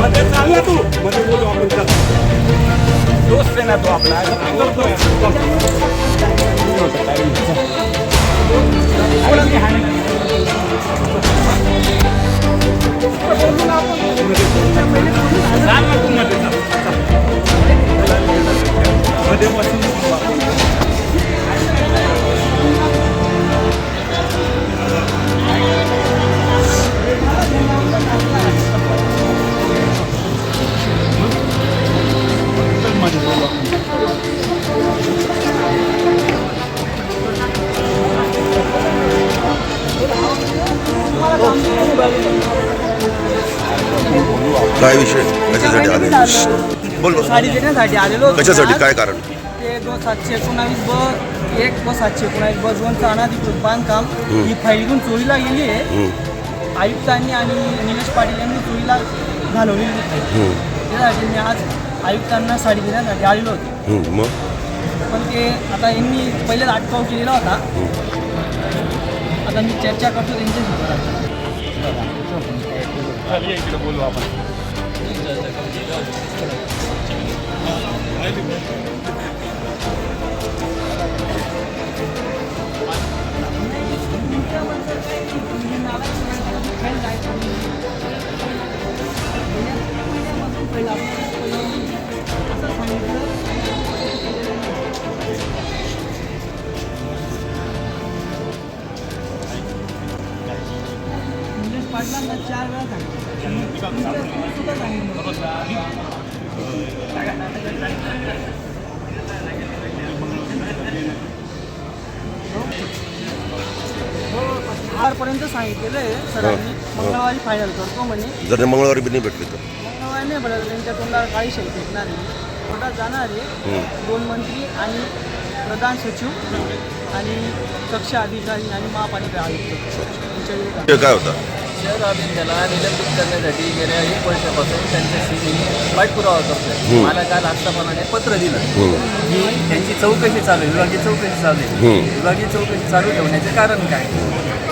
मध्ये चाल ना तू. मध्ये बोलू आपण चल दोस्त आहे ना तो आपला. मध्ये. चाल. मध्ये काय विषय? कशासाठी आले बोल बोल. साडी देण्यासाठी आलेलो होतो कशासाठी. काय कारण? ते दोन सातशे एकोणावीस ब एक व सातशे एकोणावीस ब दोनचं अनाधिकृत बांधकाम. ही फाईल घेऊन चोरीला गेली आहे. आयुक्तांनी आणि निलेश पाटील यांनी चोरीला घालवलेली हम्म, त्यासाठी मी आज आयुक्तांना साडी देण्यासाठी आलेलो होतो. मग? पण ते आता यांनी पहिलेच अटकाव केलेला होता. आता मी चर्चा करतो त्यांच्याशी. बोलू आपण. पाटलांना चार वेळा सांगितलं. सुद्धा आजपर्यंत सांगितलेलं आहे सरांनी. मंगळवारी फायनल करतो म्हणे. जर मंगळवारी बी नाही भेटले तर? मंगळवारी नाही बरं त्यांच्या तोंडाला काही शब्द भेटणार नाही कोर्टात जाणार आहे. दोन मंत्री आणि प्रधान सचिव आणि कक्ष अधिकारी आणि महापालिका आयुक्त. ते काय होता? शहर अभियानाला निलंबित करण्यासाठी गेल्या एक वर्षापासून त्यांच्याशी मी पाठपुरावा करतोय. मला काल आस्थापनाने पत्र दिलं. की त्यांची चौकशी चालू आहे विभागीय चौकशी चालू आहे. विभागीय चौकशी चालू ठेवण्याचे कारण काय?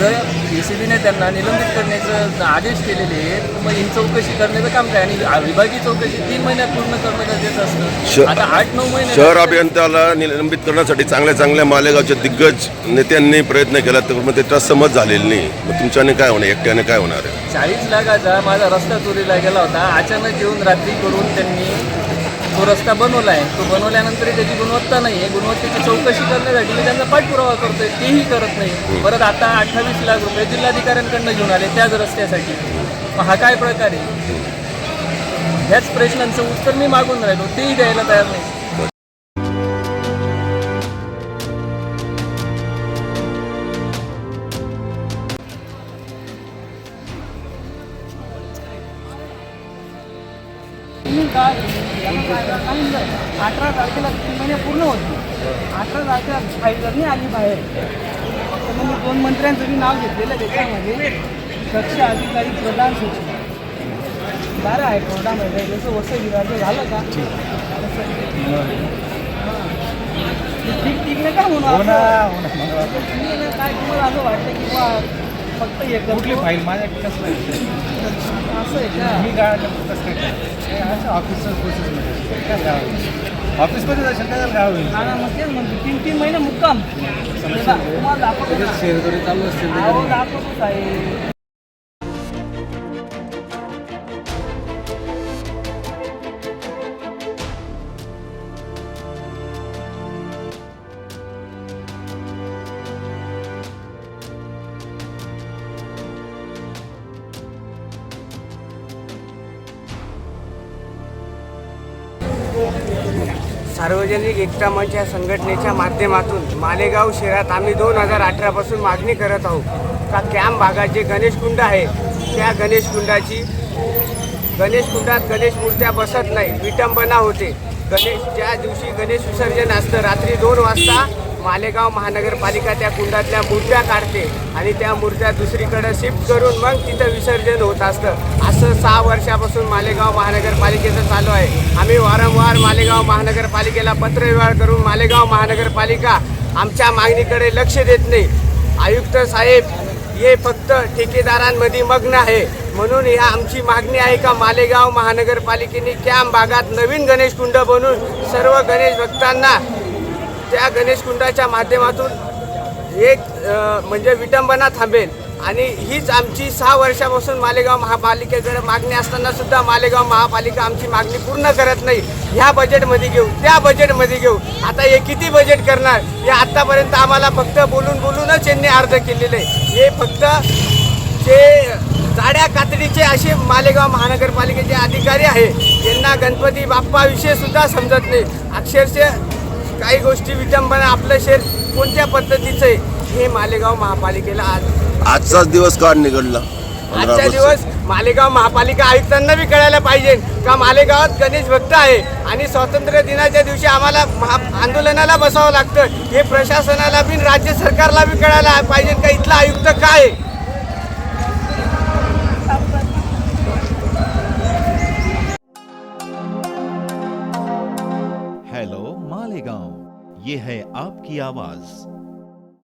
जर ए सी बीने त्यांना निलंबित करण्याचं आदेश केलेले आहेत मग ही चौकशी करण्याचं काम काय? आणि विभागीय चौकशी तीन महिन्यात पूर्ण करणं गरजेचं असतं. आता आठ नऊ महिने शहर अभियंत्याला निलंबित करण्यासाठी चांगल्या चांगल्या मालेगावच्या दिग्गज नेत्यांनी प्रयत्न केला तर मग त्याचा समज झालेला नाही. मग तुमच्याने काय होणार? एकट्याने काय होणार? आहे चाळीस लाखाचा माझा रस्ता चोरीला गेला होता. अचानक येऊन रात्री करून त्यांनी तो रस्ता बनवला आहे तो बनवल्यानंतर त्याची गुणवत्ता नाही आहे गुणवत्तेची चौकशी करण्यासाठी मी त्यांचा पाठपुरावा करतोय. तेही करत नाही. परत आता अठ्ठावीस लाख रुपये जिल्हाधिकाऱ्यांकडनं घेऊन आले त्याच रस्त्यासाठी. मग हा काय प्रकार आहे? ह्याच प्रश्नांचं उत्तर मी मागून राहिलो. तेही द्यायला तयार नाही. सांगितलं अठरा तारखेला तीन महिने पूर्ण होते अठरा तारखेला फाईल जर नाही आली बाहेर. तर मग मी दोन मंत्र्यांचं मी नाव घेतलेलं त्याच्यामध्ये. कक्ष अधिकारी प्रधान सचिव. बरं आहे कोर्टामध्ये. जसं वसई विभाग झालं का. हां. ठीक ठीक नाही का म्हणून? तुम्ही ना काय तुम्हाला असं वाटतं की बा फक्त हे कुठली फाईल माझ्या कसं असं आहे का मी काय प्रोसेसमध्ये गाव ऑफिसमध्ये जाशील काय गाव होईल हा ना, मग तेच म्हणतो तीन तीन महिने मुक्काम. तेव्हा तुम्हाला दाखवतो ना. शेअर चालू असतील दाखवतोच आहे. सार्वजनिक एकता मंच या संघटनेच्या माध्यमातून मालेगाव शहरात आम्ही दोन हजार अठरापासून मागणी करत आहोत. का कॅम्प भागात जे गणेश कुंड आहे त्या गणेश कुंडाची गणेश कुंडात गणेश मूर्त्या बसत नाही विटंबना होते. गणेश ज्या दिवशी गणेश विसर्जन असतं रात्री दोन वाजता मालेगाव महानगरपालिका त्या कुंडातल्या मूर्त्या काढते आणि त्या मूर्त्या दुसरीकडे शिफ्ट करून मग तिथं विसर्जन होत असतं. असं सहा वर्षापासून मालेगाव महानगरपालिकेचं चालू आहे. आम्ही वारंवार मालेगाव महानगरपालिकेला पत्रव्यवहार करून मालेगाव महानगरपालिका आमच्या मागणीकडे लक्ष देत नाही. आयुक्त साहेब हे फक्त ठेकेदारांमध्ये मग्न आहे. म्हणून ह्या आमची मागणी आहे का मालेगाव महानगरपालिकेने कॅम्प भागात नवीन गणेश कुंड बनवून सर्व गणेश भक्तांना त्या गणेश कुंडाच्या माध्यमातून एक म्हणजे विटंबना थांबेल. आणि हीच आमची सहा वर्षापासून मालेगाव महापालिकेकडे मागणी असताना सुद्धा मालेगाव महापालिका आमची मागणी पूर्ण करत नाही. ह्या बजेटमध्ये घेऊ त्या बजेटमध्ये घेऊ. आता हे किती बजेट करणार? हे आत्तापर्यंत आम्हाला फक्त बोलून बोलूनच यांनी अर्ज केलेलं आहे. हे फक्त जे जाड्या कातडीचे असे मालेगाव महानगरपालिकेचे अधिकारी आहे यांना गणपती बाप्पाविषयी सुद्धा समजत नाही. अक्षरशः काही गोष्टी विटंबना आपलं शहर कोणत्या पद्धतीचं आहे हे मालेगाव महापालिकेला आज आजचाच दिवस का निघडला ऑगस्ट. दिवस मालेगाव महापालिका आयुक्तांना बी कळायला पाहिजे का मालेगावात गणेश भक्त आहे आणि स्वातंत्र्य दिनाच्या दिवशी आम्हाला महा आंदोलनाला बसावं लागतं हे प्रशासनाला बी राज्य सरकारला बी कळायला पाहिजे का इथला आयुक्त काय ये है आपकी आवाज।